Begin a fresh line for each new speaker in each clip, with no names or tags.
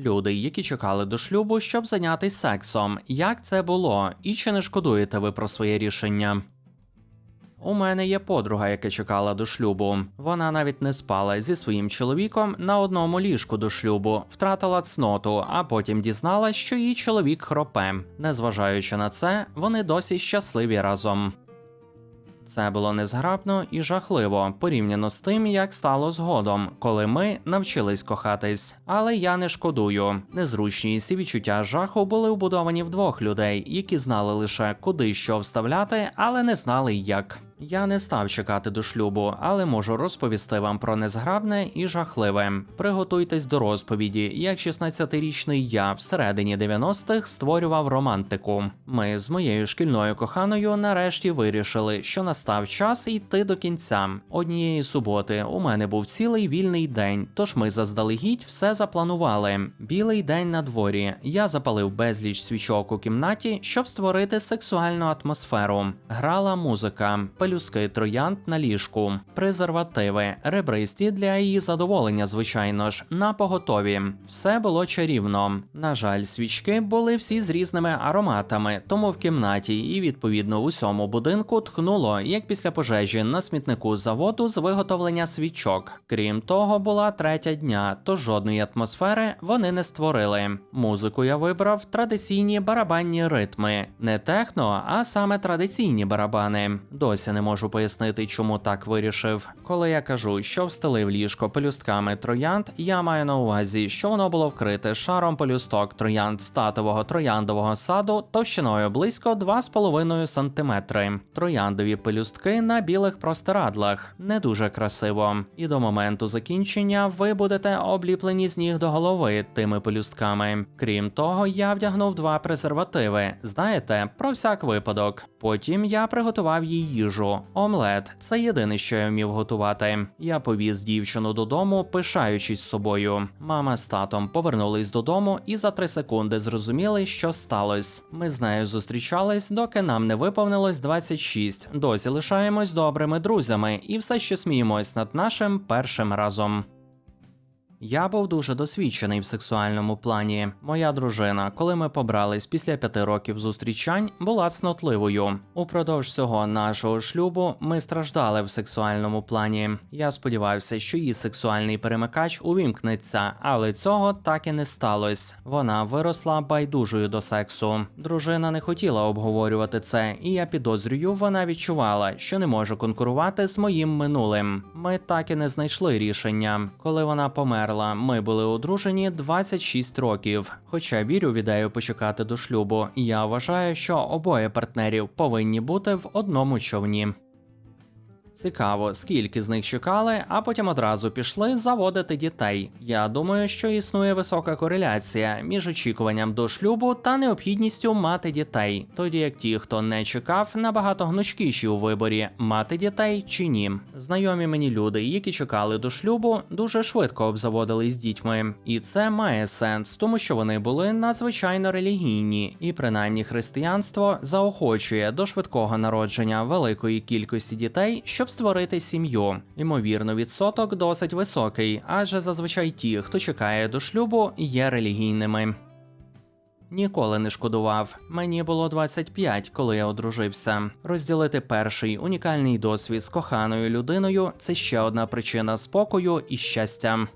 Люди, які чекали до шлюбу, щоб зайнятися сексом. Як це було? І чи не шкодуєте ви про своє рішення? У мене є подруга, яка чекала до шлюбу. Вона навіть не спала зі своїм чоловіком на одному ліжку до шлюбу, втратила цноту, а потім дізналась, що її чоловік хропе. Незважаючи на це, вони досі щасливі разом. Це було незграбно і жахливо порівняно з тим, як стало згодом, коли ми навчились кохатись. Але я не шкодую. Незручність і відчуття жаху були вбудовані в двох людей, які знали лише куди що вставляти, але не знали як. Я не став чекати до шлюбу, але можу розповісти вам про незграбне і жахливе. Приготуйтесь до розповіді, як 16-річний я всередині 90-х створював романтику. Ми з моєю шкільною коханою нарешті вирішили, що настав час йти до кінця. Однієї суботи у мене був цілий вільний день, тож ми заздалегідь все запланували. Білий день на дворі. Я запалив безліч свічок у кімнаті, щоб створити сексуальну атмосферу. Грала музика, пелюски троянд на ліжку, презервативи, ребристі для її задоволення, звичайно ж, на поготові. Все було чарівно. На жаль, свічки були всі з різними ароматами, тому в кімнаті і відповідно в усьому будинку тхнуло, як після пожежі на смітнику заводу з виготовлення свічок. Крім того, була третя дня, то жодної атмосфери вони не створили. Музику я вибрав традиційні барабанні ритми, не техно, а саме традиційні барабани. Досі не можу пояснити, чому так вирішив. Коли я кажу, що встелив ліжко пелюстками троянд, я маю на увазі, що воно було вкрите шаром пелюсток троянд статового трояндового саду товщиною близько 2,5 см. Трояндові пелюстки на білих простирадлах. Не дуже красиво. І до моменту закінчення ви будете обліплені з ніг до голови тими пелюстками. Крім того, я вдягнув два презервативи. Знаєте, про всяк випадок. Потім я приготував їй їжу. Омлет це єдине, що я вмів готувати. Я повіз дівчину додому, пишаючись собою. Мама з татом повернулись додому і за три секунди зрозуміли, що сталося. Ми з нею зустрічались, доки нам не виповнилось 26. Досі лишаємось добрими друзями і все ще сміємось над нашим першим разом. Я був дуже досвідчений в сексуальному плані. Моя дружина, коли ми побрались після п'яти років зустрічань, була цнотливою. Упродовж всього нашого шлюбу ми страждали в сексуальному плані. Я сподівався, що її сексуальний перемикач увімкнеться, але цього так і не сталося. Вона виросла байдужою до сексу. Дружина не хотіла обговорювати це, і я підозрюю, вона відчувала, що не може конкурувати з моїм минулим. Ми так і не знайшли рішення. Коли вона померла, ми були одружені 26 років. Хоча вірю в ідею почекати до шлюбу, я вважаю, що обоє партнерів повинні бути в одному човні. Цікаво, скільки з них чекали, а потім одразу пішли заводити дітей. Я думаю, що існує висока кореляція між очікуванням до шлюбу та необхідністю мати дітей, тоді як ті, хто не чекав, набагато гнучкіші у виборі мати дітей чи ні. Знайомі мені люди, які чекали до шлюбу, дуже швидко обзаводились дітьми, і це має сенс, тому що вони були надзвичайно релігійні, і принаймні християнство заохочує до швидкого народження великої кількості дітей, щоб створити сім'ю. Ймовірно, відсоток досить високий, адже зазвичай ті, хто чекає до шлюбу, є релігійними. Ніколи не шкодував. Мені було 25, коли я одружився. Розділити перший унікальний досвід з коханою людиною це ще одна причина спокою і щастя.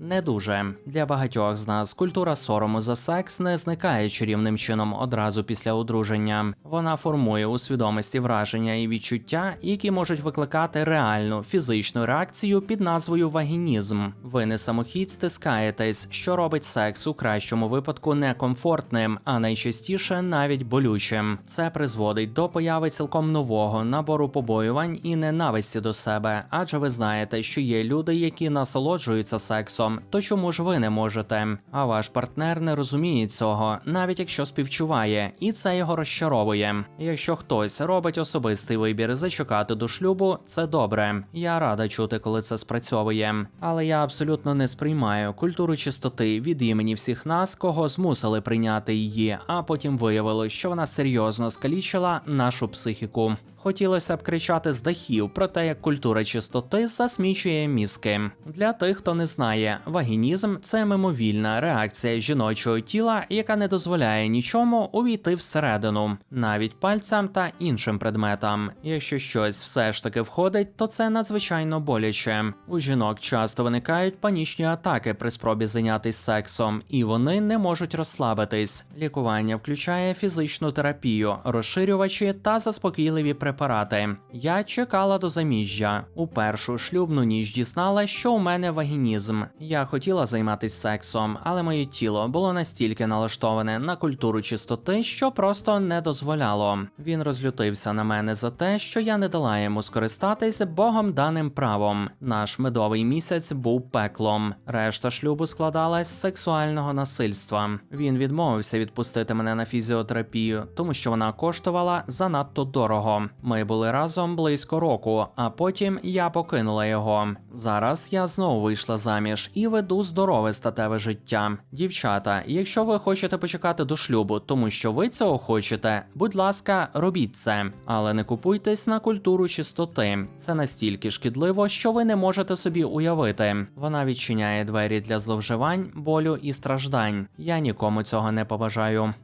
Не дуже для багатьох з нас культура сорому за секс не зникає чарівним чином одразу після одруження. Вона формує у свідомості враження і відчуття, які можуть викликати реальну фізичну реакцію під назвою вагінізм. Ви не самохідь стискаєтесь, що робить секс у кращому випадку некомфортним, а найчастіше навіть болючим. Це призводить до появи цілком нового набору побоювань і ненависті до себе, адже ви знаєте, що є люди, які насолоджуються сексом то чому ж ви не можете? А ваш партнер не розуміє цього, навіть якщо співчуває, і це його розчаровує. Якщо хтось робить особистий вибір зачекати до шлюбу, це добре. Я рада чути, коли це спрацьовує. Але я абсолютно не сприймаю культуру чистоти від імені всіх нас, кого змусили прийняти її, а потім виявилось, що вона серйозно скалічила нашу психіку. Хотілося б кричати з дахів про те, як культура чистоти засмічує мізки. Для тих, хто не знає, вагінізм це мимовільна реакція жіночого тіла, яка не дозволяє нічому увійти всередину, навіть пальцям та іншим предметам. Якщо щось все ж таки входить, то це надзвичайно боляче. У жінок часто виникають панічні атаки при спробі зайнятися сексом, і вони не можуть розслабитись. Лікування включає фізичну терапію, розширювачі та заспокійливі препарати. Я чекала до заміжжя. У першу шлюбну ніч дізналась, що у мене вагінізм. Я хотіла займатися сексом, але моє тіло було настільки налаштоване на культуру чистоти, що просто не дозволяло. Він розлютився на мене за те, що я не дала йому скористатись богом даним правом. Наш медовий місяць був пеклом. Решта шлюбу складалась з сексуального насильства. Він відмовився відпустити мене на фізіотерапію, тому що вона коштувала занадто дорого. Ми були разом близько року, а потім я покинула його. Зараз я знову вийшла заміж і веду здорове статеве життя. Дівчата, якщо ви хочете почекати до шлюбу, тому що ви цього хочете, будь ласка, робіть це, але не купуйтесь на культуру чистоти. Це настільки шкідливо, що ви не можете собі уявити. Вона відчиняє двері для зловживань, болю і страждань. Я нікому цього не побажаю.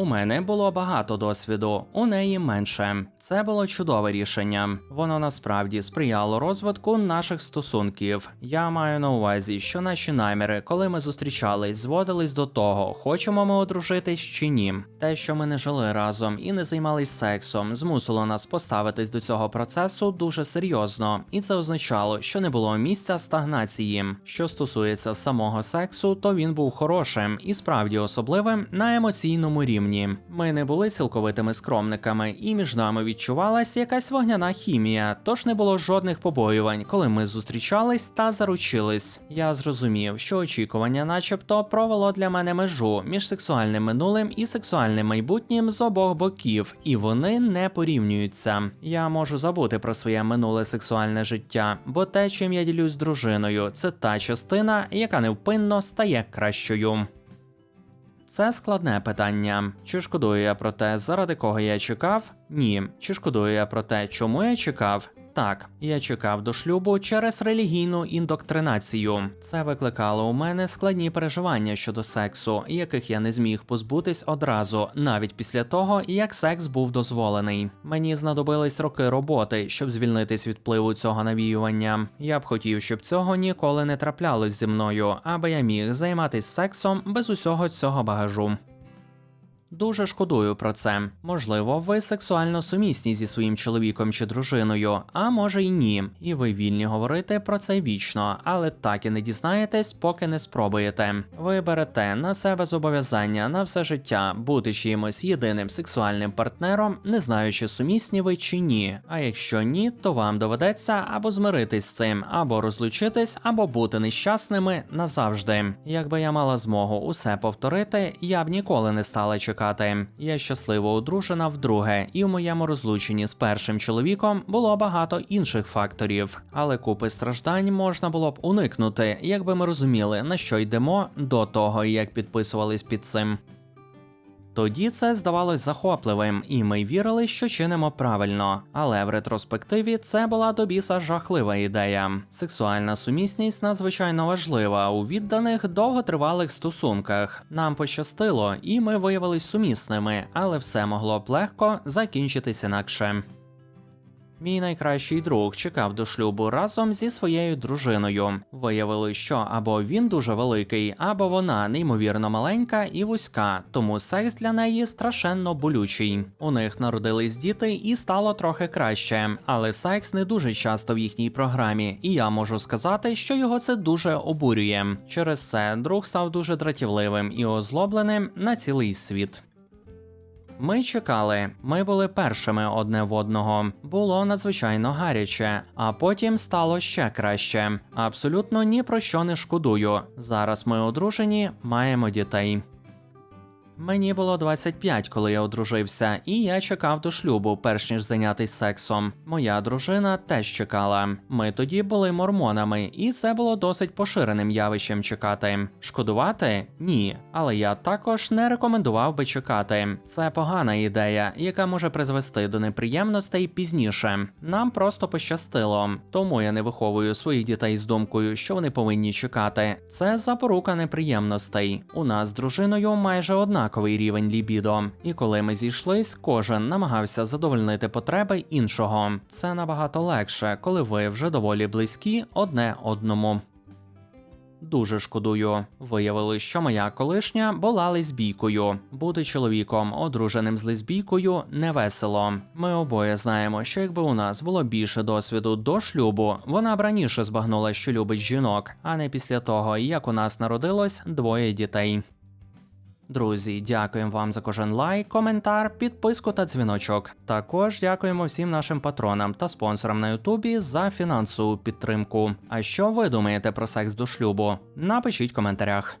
У мене було багато досвіду, у неї менше. Це було чудове рішення. Воно насправді сприяло розвитку наших стосунків. Я маю на увазі, що наші наміри, коли ми зустрічались, зводились до того, хочемо ми одружитись чи ні. Те, що ми не жили разом і не займались сексом, змусило нас поставитись до цього процесу дуже серйозно, і це означало, що не було місця стагнації. Що стосується самого сексу, то він був хорошим і справді особливим на емоційному рівні. Ми не були цілковитими скромниками, і між нами відчувалась якась вогняна хімія, тож не було жодних побоювань, коли ми зустрічались та заручились. Я зрозумів, що очікування, начебто, провело для мене межу між сексуальним минулим і сексуальним майбутнім з обох боків, і вони не порівнюються. Я можу забути про своє минуле сексуальне життя, бо те, чим я ділюсь з дружиною, це та частина, яка невпинно стає кращою. Це складне питання. Чи шкодую я про те, заради кого я чекав? Ні. Чи шкодую я про те, чому я чекав? Так, я чекав до шлюбу через релігійну індоктринацію. Це викликало у мене складні переживання щодо сексу, яких я не зміг позбутись одразу, навіть після того, як секс був дозволений. Мені знадобились роки роботи, щоб звільнитись від впливу цього навіювання. Я б хотів, щоб цього ніколи не траплялось зі мною, аби я міг займатися сексом без усього цього багажу. Дуже шкодую про це. Можливо, ви сексуально сумісні зі своїм чоловіком чи дружиною, а може й ні. І ви вільні говорити про це вічно, але так і не дізнаєтесь, поки не спробуєте. Ви берете на себе зобов'язання на все життя бути чимось єдиним сексуальним партнером, не знаючи сумісні ви чи ні. А якщо ні, то вам доведеться або змиритись з цим, або розлучитись, або бути нещасними назавжди. Якби я мала змогу усе повторити, я б ніколи не стала чекати. Я щасливо одружена вдруге, і в моєму розлученні з першим чоловіком було багато інших факторів, але купи страждань можна було б уникнути, якби ми розуміли, на що йдемо до того, як підписувались під цим. Тоді це здавалось захопливим, і ми вірили, що чинимо правильно. Але в ретроспективі це була до біса жахлива ідея. Сексуальна сумісність надзвичайно важлива у відданих довготривалих стосунках. Нам пощастило, і ми виявились сумісними, але все могло б легко закінчитись інакше. Мій найкращий друг чекав до шлюбу разом зі своєю дружиною. Виявили, що або він дуже великий, або вона неймовірно маленька і вузька, тому секс для неї страшенно болючий. У них народились діти і стало трохи краще, але секс не дуже часто в їхній програмі, і я можу сказати, що його це дуже обурює. Через це друг став дуже дратівливим і озлобленим на цілий світ. Ми чекали, ми були першими одне в одного. Було надзвичайно гаряче, а потім стало ще краще. Абсолютно ні про що не шкодую. Зараз ми одружені, маємо дітей. Мені було 25, коли я одружився, і я чекав до шлюбу, перш ніж зайнятися сексом. Моя дружина теж чекала. Ми тоді були мормонами, і це було досить поширеним явищем чекати. Шкодувати? Ні. Але я також не рекомендував би чекати. Це погана ідея, яка може призвести до неприємностей пізніше. Нам просто пощастило. Тому я не виховую своїх дітей з думкою, що вони повинні чекати. Це запорука неприємностей. У нас з дружиною майже однаковий рівень лібідо. І коли ми зійшлись, кожен намагався задовольнити потреби іншого. Це набагато легше, коли ви вже доволі близькі одне одному. Дуже шкодую. Виявили, що моя колишня була лесбійкою. Бути чоловіком, одруженим з лесбійкою, невесело. Ми обоє знаємо, що якби у нас було більше досвіду до шлюбу, вона б раніше збагнула, що любить жінок, а не після того, як у нас народилось двоє дітей. Друзі, дякуємо вам за кожен лайк, коментар, підписку та дзвіночок. Також дякуємо всім нашим патронам та спонсорам на Ютубі за фінансову підтримку. А що ви думаєте про секс до шлюбу? Напишіть в коментарях.